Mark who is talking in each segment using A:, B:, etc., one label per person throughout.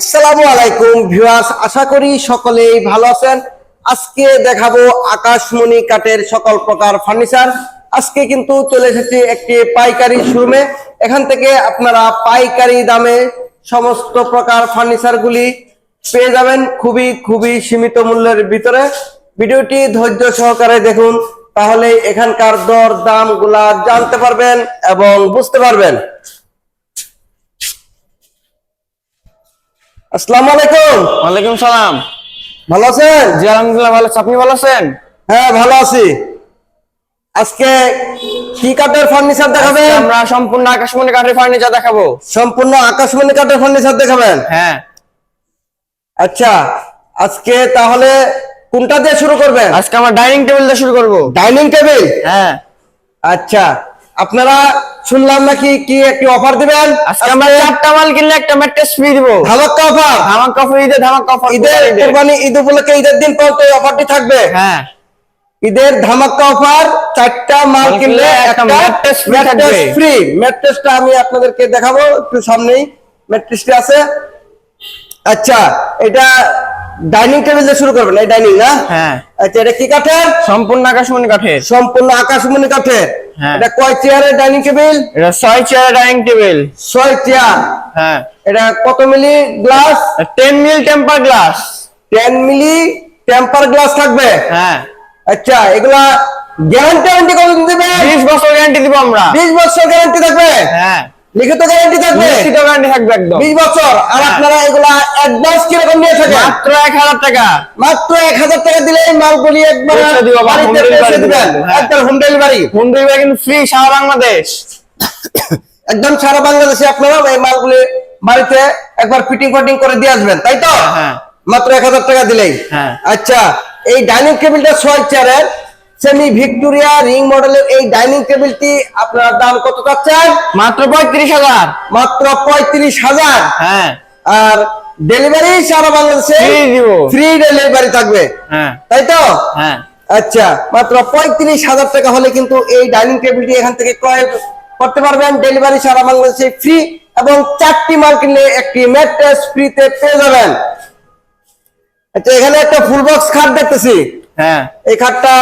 A: আসসালামু আলাইকুম ভিউয়ার্স, আশা করি সকলেই ভালো আছেন। আজকে দেখাবো আকাশমণি কাঠের সকল প্রকার ফার্নিচার। আজকে কিন্তু চলে এসেছি একটি পাইকারি শোরুমে। এখান থেকে আপনারা পাইকারি দামে সমস্ত প্রকার ফার্নিচার গুলি পেয়ে যাবেন খুবই খুবই সীমিত মূল্যের ভিতরে। ভিডিওটি ধৈর্য সহকারে দেখুন, তাহলে এখানকার দর দামগুলা জানতে পারবেন এবং বুঝতে পারবেন। আসসালামু আলাইকুম।
B: ওয়ালাইকুম সালাম।
A: ভালো আছেন?
B: জি আলহামদুলিল্লাহ ভালো আপনি ভালো আছেন?
A: হ্যাঁ ভালো আছি। আজকে কি কাঠের ফার্নিচার দেখাবেন?
B: আমরা সম্পূর্ণ আকাশমণি কাঠের ফার্নিচার দেখাবো।
A: সম্পূর্ণ আকাশমণি কাঠের ফার্নিচার দেখাবেন?
B: হ্যাঁ।
A: আচ্ছা আজকে তাহলে কোনটা দিয়ে শুরু করবেন?
B: আজকে আমরা ডাইনিং টেবিল দিয়ে শুরু করব।
A: Dining table?
B: হ্যাঁ।
A: আচ্ছা আপনারা শুনলাম নাকি কি একটি অফার দিবেন?
B: আজকে আমরা চারটা মাল কিনলে একটা ম্যাট্রেস ফ্রি দিব।
A: ধামাক্কা অফার
B: ধামাক কফি ঈদে ধামাক কফি
A: ঈদের কোরবানি ঈদ উপলক্ষে ঈদের দিন পর্যন্ত এই অফারটি থাকবে?
B: হ্যাঁ।
A: ঈদের ধামাক্কা অফার চারটা মাল কিনলে একটা
B: থাকবে।
A: ফ্রি ম্যাট্রেসটা আমি আপনাদেরকে দেখাবো একটু সামনেই ম্যাট্রেসটি আছে। আচ্ছা এটা ডাইনিং টেবিল দিয়ে শুরু করবেন এই ডাইনিং না?
B: হ্যাঁ।
A: আচ্ছা এটা কি কাঠের?
B: সম্পূর্ণ আকাশমণি কাঠের।
A: সম্পূর্ণ আকাশমণি কাঠের। এটা কয় চেয়ারের ডাইনিং টেবিল?
B: এটা ছয় চেয়ারের ডাইনিং টেবিল।
A: ছয় চেয়ার?
B: হ্যাঁ।
A: এটা কত milli glass?
B: Ten mil temper glass
A: ten milli temper glass থাকবে
B: হ্যাঁ।
A: আচ্ছা এগুলা গ্যারান্টি ওয়ারেন্টি কতদিন দিবে?
B: বিশ বছর গ্যারান্টি দিব আমরা।
A: বিশ বছর গ্যারান্টি থাকবে?
B: হ্যাঁ।
A: লিখিত গ্যারান্টি থাকবে?
B: নিশ্চিত গ্যারান্টি থাকবে একদম।
A: বিশ বছর। আর। আপনারা এগুলা অ্যাডভান্স কীরকম নিয়ে থাকেন?
B: মাত্র এক হাজার টাকা।
A: মাত্র এক হাজার টাকা দিলে এই মালগুলি একবার বাড়িতে পৌঁছে দিবেন। একবার হোম ডেলিভারি
B: ফোন দিবে কিন্তু ফ্রি সারা বাংলাদেশ।
A: একদম সারা বাংলাদেশে আপনারা এই মালগুলি বাড়িতে একবার ফিটিং ফিটিং করে দিয়ে আসবেন তাই তো?
B: হ্যাঁ।
A: মাত্র এক হাজার টাকা দিলেই।
B: হ্যাঁ।
A: আচ্ছা এই ডাইনিং টেবিলটা ছয় চেয়ারের সেমি ভিক্টোরিয়া রিং মডেলের এই ডাইনিং টেবিলটি আপনার দাম কত চাচ্ছেন?
B: মাত্র পঁয়ত্রিশ হাজার।
A: মাত্র পঁয়ত্রিশ হাজার।
B: হ্যাঁ।
A: আর ডেলিভারি সারা বাংলাদেশে ফ্রি ডেলিভারি থাকবে।
B: হ্যাঁ।
A: তাই তো?
B: হ্যাঁ।
A: আচ্ছা মাত্র পঁয়ত্রিশ হাজার টাকা হলে কিন্তু এই ডাইনিং টেবিলটি এখান থেকে ক্রয় করতে পারবেন। ডেলিভারি সারা বাংলাদেশে ফ্রি এবং চারটি মাল কিনলে একটি ম্যাট্রেস ফ্রিতে পেয়ে যাবেন। আচ্ছা এখানে একটা ফুল বক্স খাট দেখতেছি।
B: হ্যাঁ।
A: এই খাটটা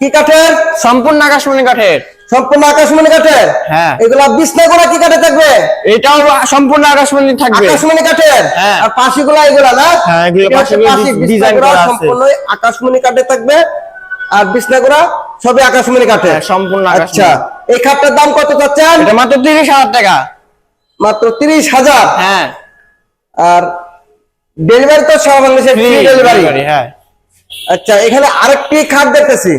A: কি কাঠের?
B: সম্পূর্ণ আকাশমণি কাঠের।
A: সম্পূর্ণ আকাশমণি কাঠের?
B: হ্যাঁ।
A: এগুলা বিছনাগুলা কি কাঠে থাকবে?
B: এটাও সম্পূর্ণ আকাশমণি থাকবে।
A: আকাশমণি কাঠের?
B: হ্যাঁ।
A: আর পাশিগুলা এগুলা না?
B: হ্যাঁ, এগুলো
A: পাশি,
B: ডিজাইন করা আছে।
A: সম্পূর্ণ আকাশমণি কাঠে থাকবে। আর বিছনাগুলা সবই আকাশমণি কাঠে
B: হ্যাঁ, সম্পূর্ণ আকাশমণি।
A: আচ্ছা এই খাটটার দাম কত চাচ্ছেন?
B: এটা মাত্র তিরিশ হাজার টাকা।
A: মাত্র তিরিশ হাজার?
B: হ্যাঁ।
A: আর ডেলিভারি তো সারা বাংলাদেশে ফ্রি ডেলিভারি
B: হ্যাঁ।
A: আচ্ছা এখানে আরেকটি খাট দেখতেছি।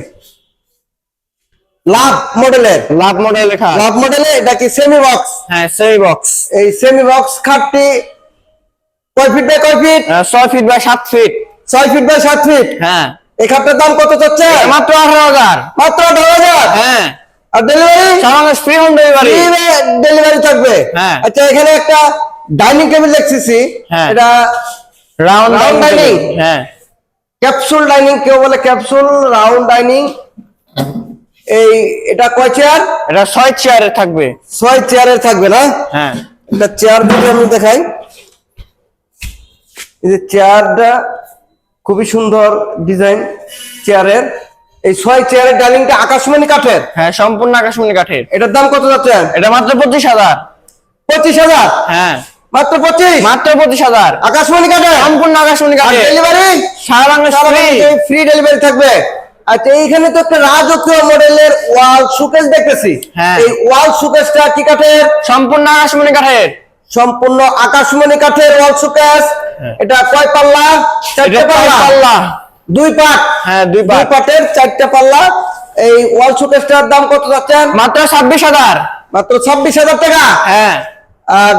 A: লাভ মডেলের।
B: লাভ মডেল লেখা
A: লাভ মডেলে এটা কি সেমি বক্স
B: হ্যাঁ সেই বক্স
A: এই সেমি বক্স খাটটি কয় ফিট বাই কয় ফিট
B: ছয় ফিট বাই সাত ফিট
A: ছয় ফিট বাই সাত ফিট
B: হ্যাঁ।
A: এই খাটটার দাম কত চাচ্ছে?
B: মাত্র আঠারো হাজার।
A: মাত্র আঠারো হাজার?
B: হ্যাঁ।
A: আর ডেলিভারি
B: সারা ফ্রি হোম ডেলিভারি
A: ডেলিভারি থাকবে।
B: হ্যাঁ।
A: আচ্ছা এখানে একটা ডাইনিং টেবিল দেখতেছি।
B: হ্যাঁ।
A: এটা
B: রাউন্ড ডাইনিং হ্যাঁ।
A: ক্যাপসুল ডাইনিং কেউ বলে ক্যাপসুল রাউন্ড ডাইনিং এই এটা কয় চেয়ার
B: এটা ছয় চেয়ারে থাকবে।
A: ছয় চেয়ারের থাকবে না?
B: হ্যাঁ।
A: এটা চেয়ার যদি আমি দেখাই। এই যে চেয়ারটা খুবই সুন্দর ডিজাইন চেয়ারের এই ছয় চেয়ারের ডাইনিংটা আকাশমণি কাঠের?
B: হ্যাঁ সম্পূর্ণ আকাশমণি কাঠের।
A: এটার দাম কত যাচ্ছে?
B: এটা মাত্র পঁচিশ হাজার।
A: পঁচিশ হাজার?
B: হ্যাঁ।
A: মাত্র পঁচিশ?
B: মাত্র পঁচিশ হাজার।
A: আকাশমণি কাঠের?
B: সম্পূর্ণ আকাশমণি কাঠের।
A: ডেলিভারি
B: সারা ফ্রি
A: ফ্রি ডেলিভারি থাকবে? আচ্ছা এইখানে তো একটা রাজকীয় মডেলের ওয়াল সুকেস দেখতেছি।
B: হ্যাঁ।
A: এই ওয়াল সুকেসটা কি কাঠের?
B: সম্পূর্ণ আকাশমণি কাঠের।
A: সম্পূর্ণ আকাশমণি কাঠের ওয়াল সুকেস
B: হ্যাঁ।
A: এটা কয় পাল্লা? চারটে পাল্লা? দুই পাট।
B: হ্যাঁ দুই
A: দুই
B: পাট।
A: পাটের চারটে পাল্লা। এই ওয়াল সুকেসটার দাম কত যাচ্ছেন?
B: মাত্র ছাব্বিশ হাজার।
A: মাত্র ছাব্বিশ হাজার টাকা?
B: হ্যাঁ।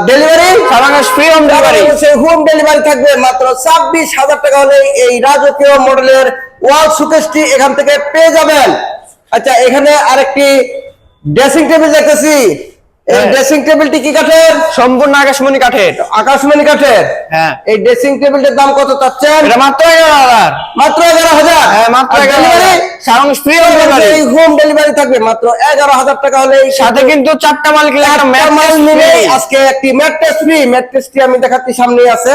A: ডেলিভারি
B: সারা Bangladesh free home delivery
A: home delivery থাকবে মাত্র ছাব্বিশ হাজার টাকা হলে এই রাজকীয় মডেলের ওয়াল সুকেসটি এখান থেকে পেয়ে যাবেন। আচ্ছা এখানে আরেকটি ড্রেসিং টেবিল দেখতেছি। এই
B: হ্যাঁ।
A: ড্রেসিং টেবিলটি কি কাঠের?
B: সম্পূর্ণ আকাশমণি কাঠের।
A: আকাশমণি কাঠের?
B: হ্যাঁ।
A: এই ড্রেসিং টেবিলটার দাম কত চাচ্ছেন?
B: এটা মাত্র হ্যাঁ মাত্র সারং ফ্রি ডেলিভারি
A: হোম ডেলিভারি থাকবে মাত্র এগারো হাজার টাকা হলে
B: সাথে কিন্তু চারটা মাল একটা
A: মাল নিলে আজকে একটি ম্যাট্রেস ফ্রি ম্যাট্রেসটি আমি দেখাচ্ছি সামনেই আছে।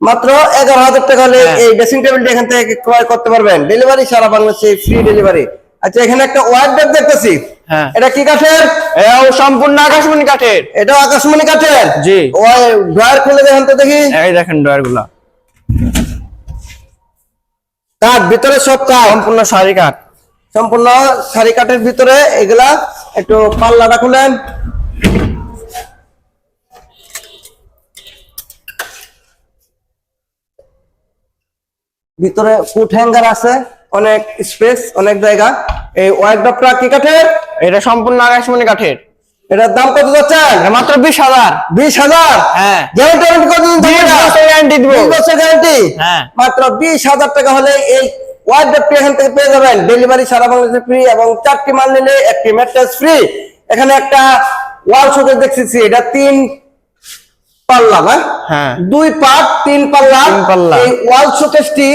A: মাত্র এগারো হাজার টাকা হলে
B: হ্যাঁ।
A: এই ড্রেসিং টেবিলটি এখান থেকে ক্রয় করতে পারবেন। ডেলিভারি সারা বাংলাদেশে ফ্রি ডেলিভারি আচ্ছা এখানে একটা ওয়াইড ব্যাগ দেখতেছি।
B: হ্যাঁ।
A: এটা কি কাঠের?
B: এটাও সম্পূর্ণ আকাশমণি কাঠের।
A: এটা আকাশমণি কাঠের?
B: জি।
A: ড্রয়ার খুলে দেখেন তো দেখি।
B: এই দেখেন ডয়ারগুলা
A: কাঠ ভিতরে সব কাঠ।
B: সম্পূর্ণ শাড়ি কাঠ।
A: সম্পূর্ণ শাড়ি কাঠের ভিতরে এগুলা। একটু পাল্লাটা খুলেন। ভিতরে ফুট হ্যাঙ্গার আছে অনেক স্পেস অনেক জায়গা। এই ওয়াইড্রপটা কি কাঠের?
B: এটা সম্পূর্ণ আকাশমণি কাঠের।
A: এটার দাম কত যাচ্ছেন
B: মাত্র বিশ হাজার।
A: বিশ হাজার?
B: হ্যাঁ।
A: গ্যারান্টি কতদিন
B: গ্যারান্টি দিব।
A: বছর গ্যারান্টি
B: হ্যাঁ।
A: মাত্র বিশ হাজার টাকা হলে এই ওয়ার্ডটি এখান থেকে পেয়ে যাবেন। ডেলিভারি সারা বাংলাদেশে ফ্রি এবং চারটি মাল নিলে একটি ম্যাট্রেস ফ্রি এখানে একটা ওয়াল শোকেস দেখতেছি। এটা তিন পাল্লা না?
B: হ্যাঁ।
A: দুই পার্ট তিন পাল্লা।
B: পাল্লা।
A: এই ওয়াল শোকেসটি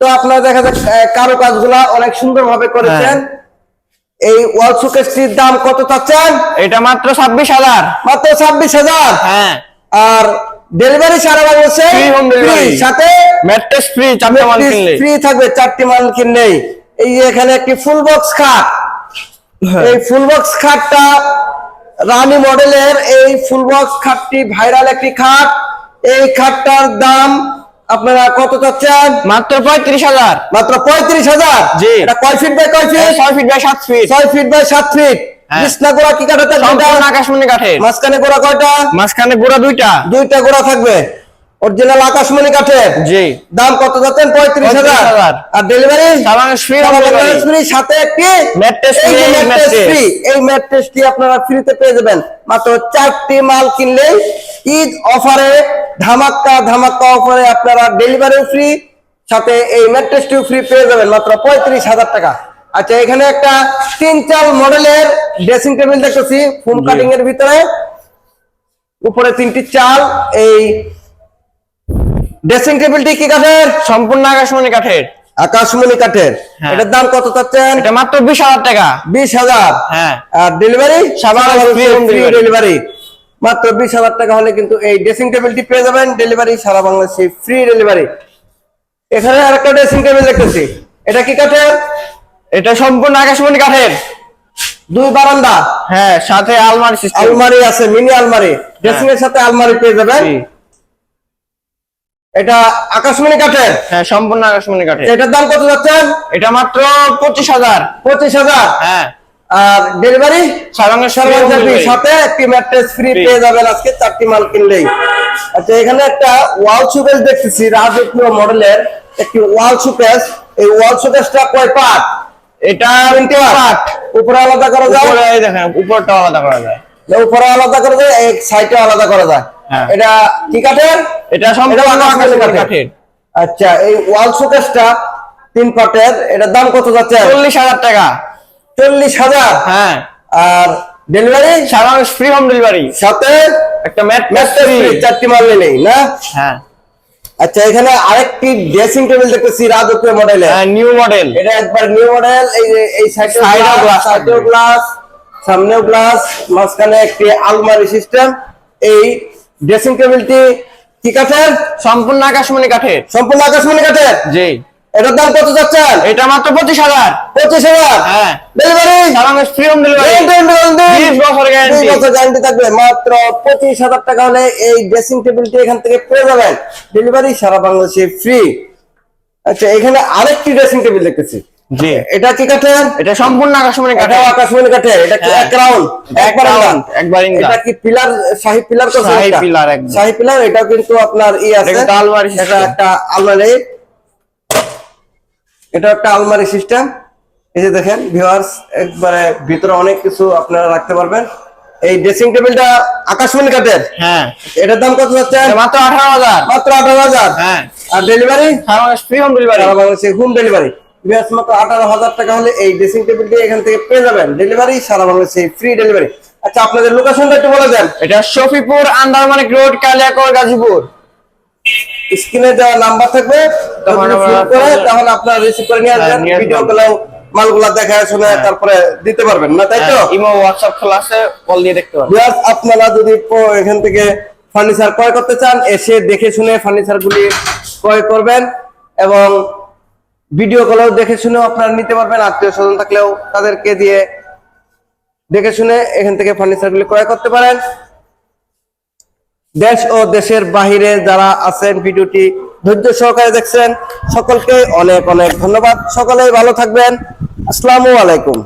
A: তো আপনারা দেখা যাক কারও কাজগুলা অনেক সুন্দর ভাবে করেছেন।
B: হ্যাঁ।
A: এই ওয়াল শোকেসটির দাম কত চাচ্ছেন?
B: এটা মাত্র ছাব্বিশ হাজার।
A: মাত্র ছাব্বিশ হাজার?
B: হ্যাঁ।
A: আর ডেলিভারি সারা বাংলাদেশে? সাথে?
B: ম্যাট্রেস ফ্রি চারটা মাল কিনলে
A: ফ্রি থাকবে চারটি মাল কিনলেই এই এখানে একটি ফুল বক্স খাট।
B: হ্যাঁ।
A: এই ফুল বক্স খাটটা রানী মডেলের এই ফুল বক্স খাটটি ভাইরাল একটি খাট। এই খাটটার দাম আপনারা কত চাচ্ছেন?
B: মাত্র পঁয়ত্রিশ হাজার।
A: মাত্র পঁয়ত্রিশ হাজার?
B: জি।
A: এটা কয় ফিট বাই কয় ফিট
B: ছয় ফিট বাই সাত ফিট
A: ছয় ফিট বাই সাত ফিট
B: হ্যাঁ।
A: কি কাটা থাকবে
B: সম্পূর্ণ আকাশমণি কাঠের।
A: মাঝখানে গোড়া কয়টা?
B: মাঝখানে গোড়া দুইটা।
A: দুইটা গোড়া থাকবে। অরিজিনাল আকাশমণি কাঠের
B: জি।
A: দাম কত যাচ্ছেন? পঁয়ত্রিশ হাজার। আর ডেলিভারি সাথে একটি। এই ম্যাট্রেসটি আপনারা ফ্রিতে পেয়ে যাবেন। মাত্র চারটি মাল কিনলেই ঈদ অফারে ধামাক্কা ধামাক্কা অফারে আপনারা ডেলিভারি ফ্রি সাথে এই ম্যাট্রেসটিও ফ্রি পেয়ে যাবেন। মাত্র পঁয়ত্রিশ হাজার টাকা। আচ্ছা এখানে একটা তিন চাল মডেলের ড্রেসিং টেবিল দেখতেছি। ফোম কাটিং এর ভিতরে। উপরে তিনটি চাল এই ড্রেসিং টেবিলটি কি কাঠের?
B: সম্পূর্ণ আকাশমণি কাঠের।
A: আকাশমণি কাঠের।
B: হ্যাঁ।
A: এটার দাম কত চাচ্ছেন?
B: এটা মাত্র বিশ হাজার টাকা।
A: বিশ হাজার?
B: হ্যাঁ।
A: আর ডেলিভারি। ডেলিভারি মাত্র বিশ হাজার টাকা হলে কিন্তু এই ড্রেসিং টেবিলটি পেয়ে যাবেন। ডেলিভারি সারা বাংলাদেশে ফ্রি ডেলিভারি এখানে আরেকটা ড্রেসিং টেবিল দেখতেছি। এটা কি কাঠের?
B: এটা সম্পূর্ণ আকাশমণি কাঠের।
A: দুই বারান্দা।
B: হ্যাঁ সাথে আলমারি
A: আলমারি আছে মিনি আলমারি। ড্রেসিং এর সাথে আলমারি পেয়ে যাবেন। এটা আকাশমণি কাঠের?
B: হ্যাঁ সম্পূর্ণ আকাশমণি কাঠের।
A: এটার দাম কত যাচ্ছেন
B: এটা মাত্র পঁচিশ হাজার।
A: পঁচিশ হাজার?
B: হ্যাঁ।
A: আর ডেলিভারি সাথে একটি ম্যাট্রেস ফ্রি পেয়ে যাবেন আজকে চারটি মাল কিনলেই। আচ্ছা এখানে একটা ওয়াল সুকেস দেখতেছি রাজকীয় মডেলের একটি ওয়াল সুকেস এই ওয়াল সুকেসটা কয় পার্ট
B: এটা
A: তিনটে পার্ট উপরে আলাদা করা যায়?
B: উপরে দেখেন উপরটা আলাদা করা যায়।
A: উপরে আলাদা করা যায় এক সাইডে আলাদা করা যায়। এটা কি কাঠের?
B: এটা সম্পূর্ণ
A: কাঠের। আচ্ছা এই ওয়াল সুকেসটা তিন পার্টের এটার দাম কত যাচ্ছে?
B: চল্লিশ হাজার টাকা।
A: চল্লিশ হাজার?
B: হ্যাঁ।
A: আর ডেলিভারি
B: সারাংশ ফ্রি হোম ডেলিভারি
A: সাথে
B: একটা ম্যাট
A: ফ্রি চারটি মাল নিলেই না?
B: হ্যাঁ।
A: আচ্ছা এখানে আরেকটি ড্রেসিং টেবিল দেখতেছি রাজকীয় মডেলের
B: নিউ মডেল
A: এটা একবার নিউ মডেল এই যে এই সাইডে গ্লাস সাইডেও। গ্লাস সামনেও গ্লাস মাঝখানে একটি আলমারি সিস্টেম এই ড্রেসিং টেবিলটি কি কাঠের?
B: সম্পূর্ণ আকাশমণি কাঠের।
A: সম্পূর্ণ আকাশমণি কাঠের?
B: জি।
A: এটার দাম কত যাচ্ছেন?
B: এটা মাত্র পঁচিশ হাজার।
A: পঁচিশ হাজার?
B: হ্যাঁ।
A: ডেলিভারি
B: সারাংশ ফ্রি হোম ডেলিভারি বছর গ্যারান্টি
A: গ্যারান্টি থাকবে। মাত্র পঁচিশ হাজার টাকা হলে এই ড্রেসিং টেবিলটি এখান থেকে পেয়ে যাবেন। ডেলিভারি সারা বাংলাদেশে ফ্রি আচ্ছা এখানে আরেকটি ড্রেসিং টেবিল দেখতেছি।
B: জি।
A: এটা কি কাঠের
B: এটা সম্পূর্ণ আকাশমণি কাঠের
A: এটাও আকাশমণি কাঠের এটা কি
B: হ্যাঁ।
A: এক রাউন্ড
B: এক round, একবার ইন্দা।
A: এটা কি পিলার শাহী পিলার তো
B: শাহী pillar একদম।
A: শাহী পিলার এটা কিন্তু আপনার ই আছে।
B: এটা আলমারি
A: এটা একটা আলমারি। এটা একটা আলমারি সিস্টেম এই যে দেখেন ভিউয়ার্স একবারে ভিতরে অনেক কিছু আপনারা রাখতে পারবেন। এই ড্রেসিং টেবিলটা আকাশমণি কাঠের?
B: হ্যাঁ।
A: এটার দাম কত যাচ্ছে?
B: মাত্র আঠারো হাজার।
A: মাত্র আঠারো হাজার?
B: হ্যাঁ।
A: আর ডেলিভারি
B: সারাংশ ফ্রি হোম ডেলিভারি
A: সারা বাংলাদেশে হোম ডেলিভারি বিয়াস মাত্র আঠারো হাজার টাকা হলে এই ড্রেসিং টেবিলটি এখান থেকে পেয়ে যাবেন। ডেলিভারি সারা বাংলাদেশে ফ্রি ডেলিভারি আচ্ছা আপনাদের লোকেশনটা একটু বলে দেন।
B: এটা শফিপুর আন্দারমানিক রোড কালিয়াকর গাজীপুর।
A: স্ক্রিনে দেওয়া নাম্বার থাকবে
B: তখন
A: আপনারা রিসিভ করে নিয়ে
B: হ্যাঁ,
A: আসবেন। ভিডিও কলেও মালগুলা দেখা শুনে তারপরে দিতে পারবেন না তাই তো?
B: হ্যাঁ, ইমো হোয়াটসঅ্যাপ খোলা আছে কল দিয়ে দেখতে পারবেন।
A: আপনারা যদি এখান থেকে ফার্নিচার ক্রয় করতে চান এসে দেখে শুনে ফার্নিচার গুলি ক্রয় করবেন এবং ভিডিও কলেও দেখে শুনেও আপনারা নিতে পারবেন, আত্মীয় স্বজন থাকলেও তাদেরকে দিয়ে দেখে শুনে এখান থেকে ফার্নিচার গুলি ক্রয় করতে পারেন। দেশ ও দেশের বাহিরে যারা আছেন, ভিডিওটি ধৈর্য সহকারে দেখছেন, সকলকে অনেক অনেক ধন্যবাদ। সকলেই ভালো থাকবেন। আসসালামু আলাইকুম।